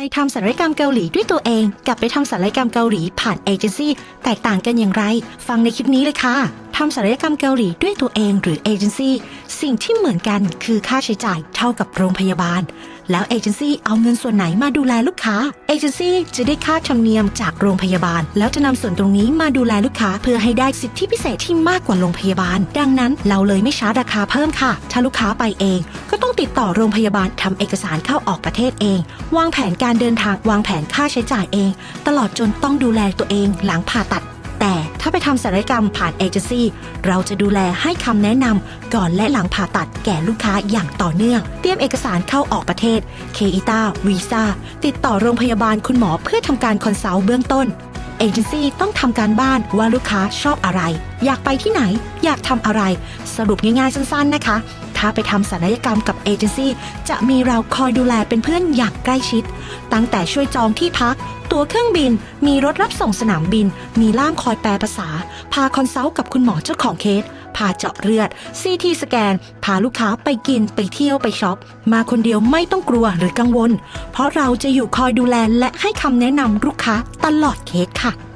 ไปทำศัลยกรรมเกาหลีด้วยตัวเอง กับไปทำศัลยกรรมเกาหลีผ่านเอเจนซี่แตกต่างกันอย่างไร ฟังในคลิปนี้เลยค่ะ ทำศัลยกรรมเกาหลีด้วยตัวเองหรือเอเจนซี่สิ่งที่เหมือนกันคือค่าใช้จ่ายเท่ากับโรงพยาบาล แล้วเอเจนซี่เอาเงินส่วนไหนมาดูแลลูกค้าเอเจนซี่จะได้ค่าธรรมเนียมจากโรงพยาบาล แล้วจะนำส่วนตรงนี้มาดูแลลูกค้าเพื่อให้ได้สิทธิพิเศษที่มากกว่าโรงพยาบาล ดังนั้นเราเลยไม่ช้าราคาเพิ่มค่ะ ถ้าลูกค้าไปเอง ก็ต้องติดต่อโรงพยาบาลทำเอกสารเข้าออกประเทศเอง วางแผนการเดินทางวางแผนค่าใช้จ่ายเอง ตลอดจนต้องดูแลตัวเองหลังผ่าตัดาไปทำศัลยกรรมผ่านเอเจนซี่ เราจะดูแลให้คำแนะนำก่อนและหลังผ่าตัดแก่ลูกค้าอย่างต่อเนื่อง เตรียมเอกสารเข้าออกประเทศ เคอิต้าวีซ่า ติดต่อโรงพยาบาลคุณหมอเพื่อทำการคอนซัลท์เบื้องต้นเอเจนซี่ต้องทำการบ้านว่าลูกค้าชอบอะไร อยากไปที่ไหน อยากทำอะไร สรุปง่ายๆสั้นๆนะคะ ถ้าไปทำศัลยกรรมกับเอเจนซี่จะมีเราคอยดูแลเป็นเพื่อนอย่างใกล้ชิด ตั้งแต่ช่วยจองที่พัก ตั๋วเครื่องบิน มีรถรับส่งสนามบิน มีล่ามคอยแปลภาษา พาคอนซัลท์กับคุณหมอเจ้าของเคสพาเจาะเลือดซีทีสแกน พาลูกค้าไปกินไปเที่ยวไปช็อป มาคนเดียวไม่ต้องกลัวหรือกังวล เพราะเราจะอยู่คอยดูแลและให้คำแนะนำลูกค้าตลอดเคสค่ะ